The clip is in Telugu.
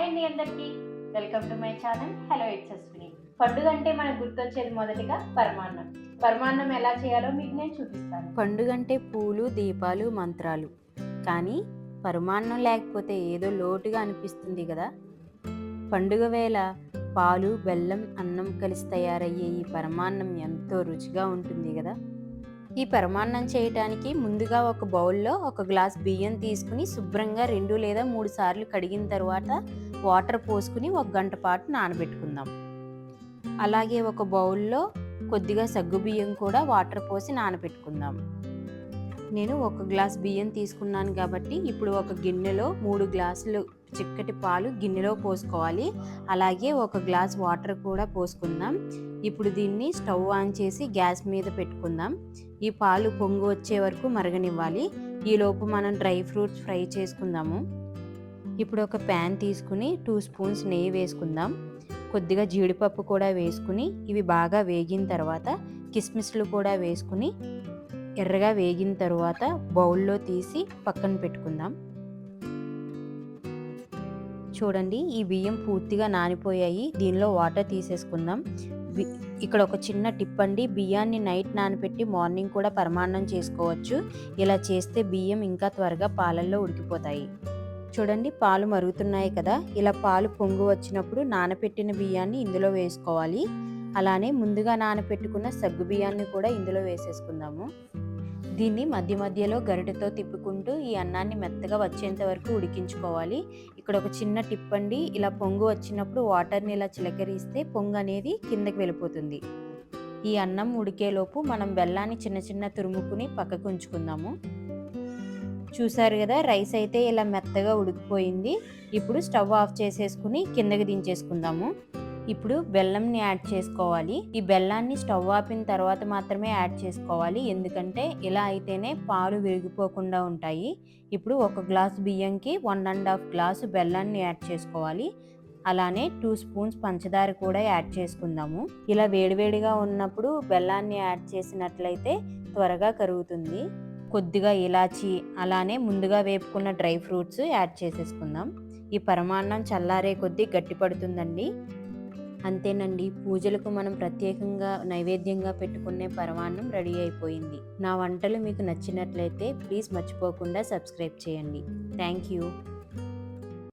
హాయ్ అండి అందరికీ. Welcome to my channel. Hello it's పండుగ అంటే మనకు గుర్తొచ్చేది మొదటిగా పరమాన్నం. పరమాన్నం ఎలా చేయాలో మీకు నేను చూపిస్తాను. పండుగంటే పూలు దీపాలు మంత్రాలు. కానీ పరమాన్నం లేకపోతే ఏదో లోటుగా అనిపిస్తుంది కదా. పండుగ వేళ పాలు బెల్లం అన్నం కలిసి తయారయ్యే ఈ పరమాన్నం ఎంతో రుచిగా ఉంటుంది కదా. ఈ పరమాన్నం చేయటానికి ముందుగా ఒక బౌల్లో ఒక గ్లాస్ బియ్యం తీసుకుని శుభ్రంగా రెండు లేదా మూడు సార్లు కడిగిన తర్వాత వాటర్ పోసుకుని ఒక గంట పాటు నానబెట్టుకుందాం. అలాగే ఒక బౌల్లో కొద్దిగా సగ్గు బియ్యం కూడా వాటర్ పోసి నానబెట్టుకుందాం. నేను ఒక గ్లాస్ బియ్యం తీసుకున్నాను కాబట్టి ఇప్పుడు ఒక గిన్నెలో మూడు గ్లాసులు చిక్కటి పాలు గిన్నెలో పోసుకోవాలి. అలాగే ఒక గ్లాస్ వాటర్ కూడా పోసుకుందాం. ఇప్పుడు దీన్ని స్టవ్ ఆన్ చేసి గ్యాస్ మీద పెట్టుకుందాం. ఈ పాలు పొంగు వచ్చే వరకు మరగనివ్వాలి. ఈలోపు మనం డ్రై ఫ్రూట్స్ ఫ్రై చేసుకుందాము. ఇప్పుడు ఒక ప్యాన్ తీసుకుని టూ స్పూన్స్ నెయ్యి వేసుకుందాం. కొద్దిగా జీడిపప్పు కూడా వేసుకుని ఇవి బాగా వేగిన తర్వాత కిస్మిస్లు కూడా వేసుకుని ఎర్రగా వేగిన తర్వాత బౌల్లో తీసి పక్కన పెట్టుకుందాం. చూడండి ఈ బియ్యం పూర్తిగా నానిపోయాయి. దీనిలో వాటర్ తీసేసుకుందాం. ఇక్కడ ఒక చిన్న టిప్ అండి. బియ్యాన్ని నైట్ నానబెట్టి మార్నింగ్ కూడా పరమాన్నం చేసుకోవచ్చు. ఇలా చేస్తే బియ్యం ఇంకా త్వరగా పాలల్లో ఉడికిపోతాయి. చూడండి పాలు మరుగుతున్నాయి కదా. ఇలా పాలు పొంగు వచ్చినప్పుడు నానబెట్టిన బియ్యాన్ని ఇందులో వేసుకోవాలి. అలానే ముందుగా నానబెట్టుకున్న సగ్గు బియ్యాన్ని కూడా ఇందులో వేసేసుకుందాము. దీన్ని మధ్య మధ్యలో గరిటెతో తిప్పుకుంటూ ఈ అన్నాన్ని మెత్తగా వచ్చేంత వరకు ఉడికించుకోవాలి. ఇక్కడ ఒక చిన్న టిప్ అండి ఇలా పొంగు వచ్చినప్పుడు వాటర్ని ఇలా చిలకరిస్తే పొంగు అనేది కిందకి వెళ్ళిపోతుంది. ఈ అన్నం ఉడికేలోపు మనం బెల్లాన్ని చిన్న చిన్న తురుముకుని పక్కకు ఉంచుకుందాము. చూసారు కదా రైస్ అయితే ఇలా మెత్తగా ఉడికిపోయింది. ఇప్పుడు స్టవ్ ఆఫ్ చేసేసుకుని కిందకి దించేసుకుందాము. ఇప్పుడు బెల్లంని యాడ్ చేసుకోవాలి. ఈ బెల్లాన్ని స్టవ్ ఆపిన తర్వాత మాత్రమే యాడ్ చేసుకోవాలి. ఎందుకంటే ఇలా అయితేనే పాలు విరిగిపోకుండా ఉంటాయి. ఇప్పుడు ఒక గ్లాస్ బియ్యంకి వన్ అండ్ హాఫ్ గ్లాసు బెల్లాన్ని యాడ్ చేసుకోవాలి. అలానే టూ స్పూన్స్ పంచదార కూడా యాడ్ చేసుకుందాము. ఇలా వేడివేడిగా ఉన్నప్పుడు బెల్లాన్ని యాడ్ చేసినట్లయితే త్వరగా కరుగుతుంది. కొద్దిగా ఇలాచి అలానే ముందుగా వేపుకున్న డ్రై ఫ్రూట్స్ యాడ్ చేసేసుకుందాం. ఈ పరమాన్నం చల్లారే కొద్దీ గట్టిపడుతుందండి. అంతేనండి. పూజలకు మనం ప్రత్యేకంగా నైవేద్యంగా పెట్టుకునే పరమాన్నం రెడీ అయిపోయింది. నా వంటలు మీకు నచ్చినట్లయితే ప్లీజ్ మర్చిపోకుండా సబ్స్క్రైబ్ చేయండి. Thank you